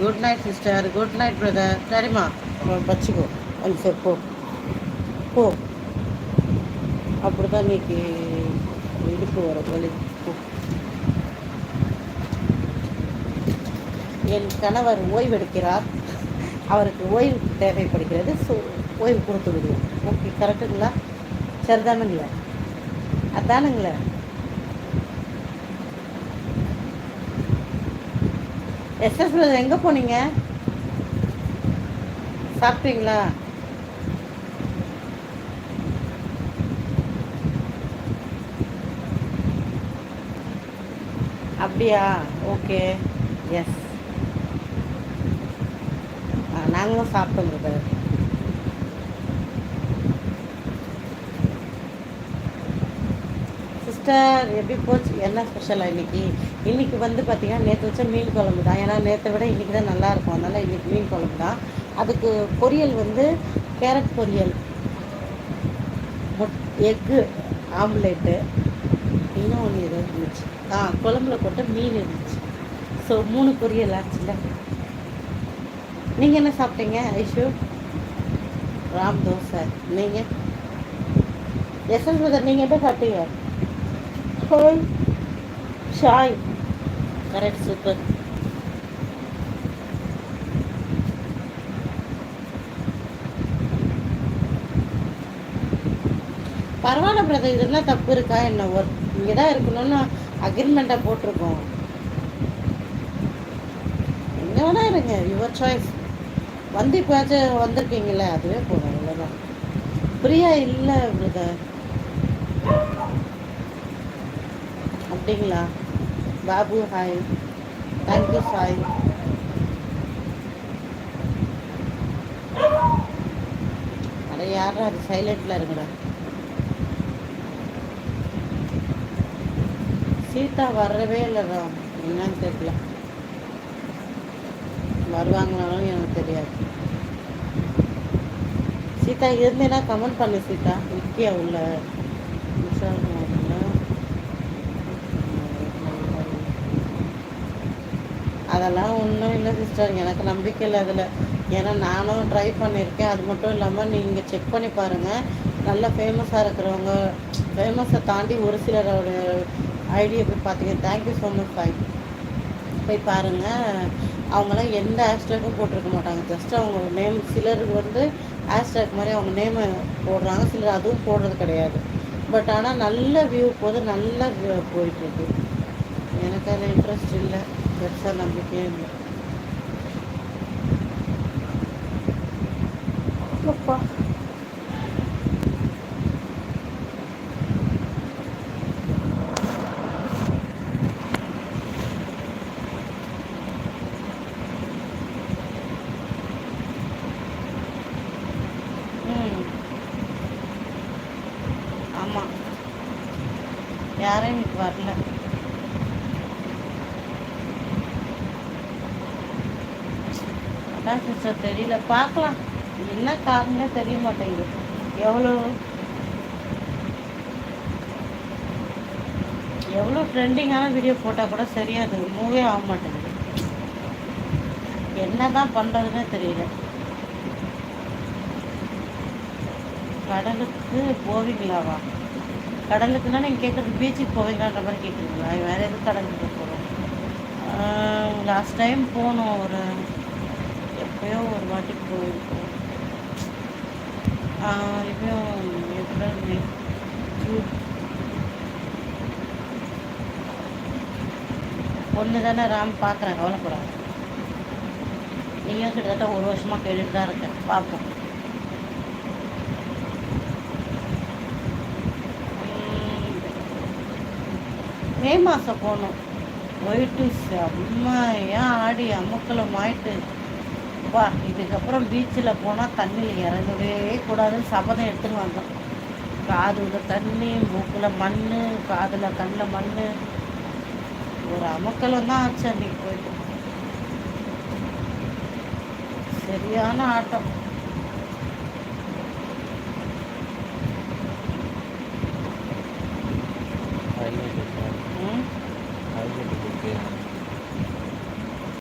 Good night sister good night brother சரிம்மா வச்சுக்கோ அது சார் போ. போ. அப்படிதான் இன்னைக்கு இடுப்பு வர வழி போ. என் கணவர் ஓய்வெடுக்கிறார். அவருக்கு ஓய்வு தேவைப்படுகிறது. ஸோ ஓய்வு கொடுத்து விடுவோம். ஓகே கரெக்டுங்களா சரிதானுங்களே? அதானுங்களே? எஸ்எஸ் பிரதர் எங்கே போனீங்க? சாப்பிட்டீங்களா? அப்படியா? ஓகே. எஸ் நாங்களும் சாப்பிட்டோம் பிரதர் சிஸ்டர் எப்படி போச்சு? என்ன ஸ்பெஷலாக இன்றைக்கி இன்றைக்கி வந்து பார்த்தீங்கன்னா நேற்று வச்ச மீன் குழம்பு தான். ஏன்னா நேற்றை விட இன்றைக்கி தான் நல்லா இருக்கும். அதனால் இன்றைக்கி மீன் குழம்பு தான். அதுக்கு பொரியல் வந்து கேரட் பொரியல். Egg omelette. இன்னும் ஒன்று ஏதோ இருந்துச்சு. ஆ குழம்புல போட்ட மீன் இருந்துச்சு. ஸோ மூணு பொரியல் ஆச்சுல்ல? நீங்கள் என்ன சாப்பிட்டீங்க ஐஷு? ராம் தோசை. நீங்கள் எஸ்எல் பிரதர் நீங்கள் எப்போ சாப்பிட்டீங்க? ஹோய் ஷாய் கரெக்ட் சூப்பர் பரவாயில்ல பிரதர் இதெல்லாம் தப்பு இருக்கா என்ன ஒர்க் இங்கே தான் இருக்கணும்னு அக்ரிமெண்ட்டாக போட்டிருக்கோம். எங்கே வேணா இருங்க. யுவர் சாய்ஸ் வந்து இப்போயாச்சும் வந்திருக்கீங்களே அதுவே போதும் அவ்வளோதான் ஃப்ரீயாக இல்லை பிரதர் அப்படிங்களா பாபு ஹாய் தேங்க்யூ சாய் அட யாரா அது சைலண்ட்ல இருக்குடா சீதா வரவே இல்லைடா என்னன்னு தெரியல வருவாங்களாலும் எனக்கு தெரியாது சீதா இருந்தேன்னா கமெண்ட் பண்ணு சீதா நிக்கியா உள்ள அதெல்லாம் ஒன்றும் இல்லை சிஸ்டர் எனக்கு நம்பிக்கை இல்லை அதில். ஏன்னா நானும் ட்ரை பண்ணியிருக்கேன் அது மட்டும் இல்லாமல் நீங்கள் செக் பண்ணி பாருங்கள் நல்லா ஃபேமஸாக இருக்கிறவங்க ஃபேமஸை தாண்டி ஒரு சிலரோட ஐடியா போய் பார்த்தீங்க தேங்க்யூ ஸோ மச் ஃபைன் போய் பாருங்கள் அவங்களாம் எந்த ஹேஷ்டேக்கும் போட்டிருக்க மாட்டாங்க. ஜஸ்ட் அவங்க நேம் சிலருக்கு வந்து ஹேஷ்டேக் மாதிரி அவங்க நேமை போடுறாங்க. சிலர் அதுவும் போடுறது கிடையாது. பட் ஆனால் நல்ல வியூ போது நல்ல போயிட்டுருக்கு எனக்கு அதில் இன்ட்ரெஸ்ட் இல்லை. பெருசாக நம்பிக்கையே இல்லை. அப்பா. ஆமாம் யாரும் இன்னைக்கு வரல. அதான் சிஸ்டர் தெரியல. பார்க்கலாம். என்ன காரணமே தெரிய மாட்டேங்குது. எவ்வளோ? எவ்வளோ ட்ரெண்டிங்கான வீடியோ போட்டால் கூட சரியாது மூவே ஆக மாட்டேங்குது. என்ன தான் பண்ணுறதுன்னே தெரியல. கடலுக்கு போவீங்களாவா? கடலுக்குன்னா நீங்கள் கேட்குறது பீச்சுக்கு போவீங்களான்ற மாதிரி கேட்குறீங்களா வேறு எதுவும் கடலுக்கு போகிறோம் லாஸ்ட் டைம் போனோம் ஒரு எப்பயும் ஒரு வாட்டி போயிருக்கோம். எப்பயும் ஏப்ரல் மே ஜூன் ஒன்று தானே ராம் பார்க்குறேன் கவலைப்படாது. நீயும் கிட்டத்தட்ட ஒரு வருஷமாக கேட்டுட்டு தான் இருக்கேன். பார்ப்போம் மே மாதம் போகணும். போயிட்டு செம்மையாக ஆடி அமுக்கலம் ஆயிட்டு அப்பா இதுக்கப்புறம் பீச்சில் போனால் தண்ணியில் இறங்கவே கூடாதுன்னு சபதம் எடுத்துன்னு வந்தோம். காதுல தண்ணி மூக்கில் மண் காதில் கண்ணில் மண் ஒரு அமக்கலம் தான் ஆச்சு அன்னைக்கு போயிட்டு. சரியான ஆட்டம்.